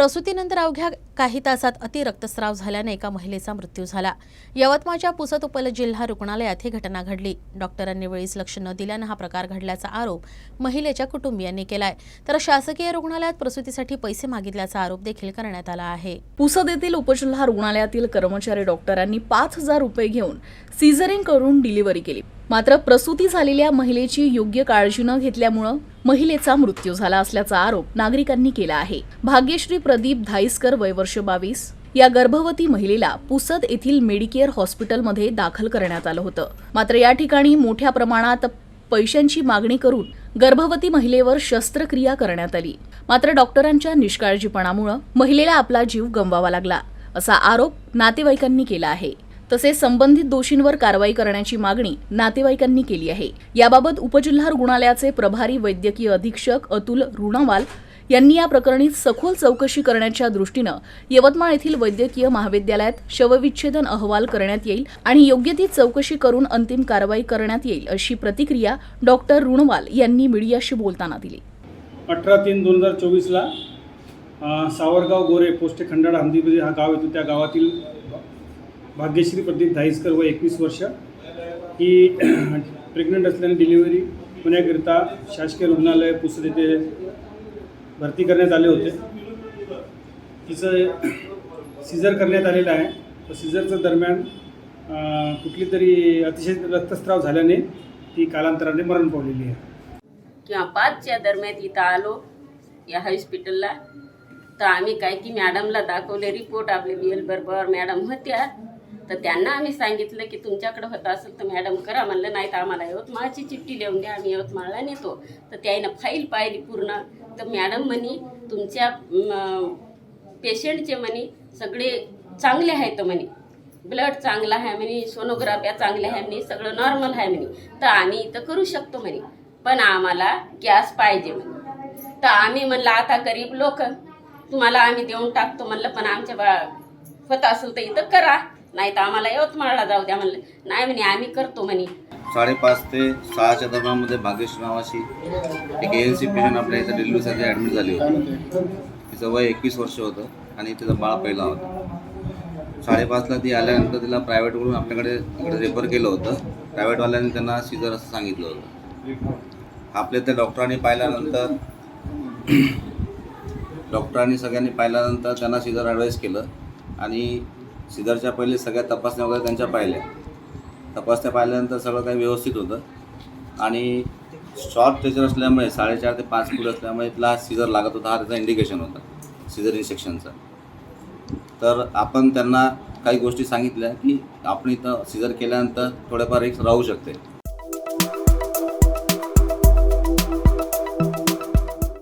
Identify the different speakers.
Speaker 1: प्रसूतीनंतर अवघ्या काही तासात अतिरक्तस्राव झाल्याने एका महिलेचा मृत्यू झाला. यवतमाळच्या पुसद उपल जिल्हा रुग्णालयात ही घटना घडली. डॉक्टरांनी वेळीच लक्ष न दिल्यानं हा प्रकार घडल्याचा आरोप महिलेच्या कुटुंबियांनी केलाय. तर शासकीय रुग्णालयात प्रसूतीसाठी पैसे मागितल्याचा आरोप देखील करण्यात आला आहे.
Speaker 2: पुसद येथील उपजिल्हा रुग्णालयातील कर्मचारी डॉक्टरांनी पाच हजार रुपये घेऊन सिझरिंग करून डिलिव्हरी केली. मात्र प्रसूती झालेल्या महिलेची योग्य काळजी न घेतल्यामुळं महिलेचा मृत्यू झाला असल्याचा आरोप नागरिकांनी केला आहे. भाग्यश्री प्रदीप धाईसकर वय वर्ष बावीस. या गर्भवती महिलेला पुसद येथील मेडिकेअर हॉस्पिटलमध्ये दाखल करण्यात आलं होतं. मात्र या ठिकाणी मोठ्या प्रमाणात पैशांची मागणी करून गर्भवती महिलेवर शस्त्रक्रिया करण्यात आली. मात्र डॉक्टरांच्या निष्काळजीपणामुळे महिलेला आपला जीव गमवावा लागला असा आरोप नातेवाईकांनी केला आहे. तसेच संबंधित दोषींवर कारवाई करण्याची मागणी नातेवाईकांनी केली आहे. याबाबत उपजिल्हा रुग्णालयाचे प्रभारी वैद्यकीय अधीक्षक अतुल रुणावाल यांनी या प्रकरणी सखोल चौकशी करण्याच्या दृष्टीनं यवतमाळ येथील वैद्यकीय महाविद्यालयात शवविच्छेदन अहवाल करण्यात येईल आणि योग्य ती चौकशी करून अंतिम कारवाई करण्यात येईल अशी प्रतिक्रिया डॉक्टर रुणवाल यांनी मीडियाशी बोलताना दिली.
Speaker 3: अठरा तीन दोन हजार चोवीसला सावरगाव गोरे पोस्टे खंडाळा हा गाव येतो. त्या गावातील भाग्यश्री प्रदीप धाईसकर व एकवीस वर्ष. ही प्रेग्नंट असल्याने डिलिव्हरी होण्याकरिता शासकीय रुग्णालय पुसद येथे भरती करण्यात आले होते. तिचं सिझर करण्यात आलेलं आहे. तर सिझरच्या दरम्यान कुठली तरी अतिशय रक्तस्राव झाल्याने ती कालांतराने मरण पावलेली आहे.
Speaker 4: किंवा पाचच्या दरम्यान इथं आलो या हॉस्पिटलला तर आम्ही काय की मॅडमला दाखवले रिपोर्ट आपले बी एल बरोबर मॅडम होत्या. तर त्यांना आम्ही सांगितलं की तुमच्याकडे होत असेल तर मॅडम करा. म्हणलं नाही तर आम्हाला यवतमाळची चिठ्ठी लिहून द्या. आम्ही यवतमाळला नेतो. तर त्याईनं फाईल पाहिली पूर्ण. तर मॅडम म्हणी तुमच्या पेशंटचे म्हणे सगळे चांगले आहेत म्हणे. ब्लड चांगला आहे म्हणे सोनोग्राफ्या चांगल्या आहे म्हणे सगळं नॉर्मल आहे म्हणे. तर आम्ही इथं करू शकतो म्हणे. पण आम्हाला गॅस पाहिजे म्हणे. तर आम्ही म्हणलं आता गरीब लोक तुम्हाला आम्ही देऊन टाकतो. म्हणलं पण आमच्या बा होत असेल तर इथं करा. नाही तर आम्हाला यवतमाळला जाऊ द्या म्हणलं. नाही म्हणे आम्ही करतो म्हणे.
Speaker 5: साडेपाच ते सहाच्या दरम्यानमध्ये भाग्यश्री नावाशी एक एन सी पेशंट आपल्या इथं डिलिव्हरीसाठी ॲडमिट झाली होती. तिचं वय एकवीस वर्ष होतं आणि तिचा बाळ पहिला होता. साडेपाचला ती आल्यानंतर तिला प्रायव्हेटकडून आपल्याकडे इकडे रेफर केलं होतं. प्रायव्हेटवाल्यांनी त्यांना सीझर असं सांगितलं होतं. आपल्या त्या डॉक्टरांनी पाहिल्यानंतर डॉक्टरांनी सगळ्यांनी पाहिल्यानंतर त्यांना सिझर ॲडवाईस केलं. आणि सिद्धार्थच्या पहिले सगळ्या तपासण्या वगैरे त्यांच्या पाहिल्या. तपासण्या पाहिल्यानंतर सगळं काही व्यवस्थित होतं. आणि शॉर्ट टेचर असल्यामुळे साडेचार ते पाच फूट असल्यामुळे तिला सिझर लागत होता हा त्याचा इंडिकेशन होता सिझर इन्सेक्शनचा तर आपण त्यांना काही गोष्टी सांगितल्या की आपण इथं सिझर केल्यानंतर थोडेफार रिक्स राहू शकते.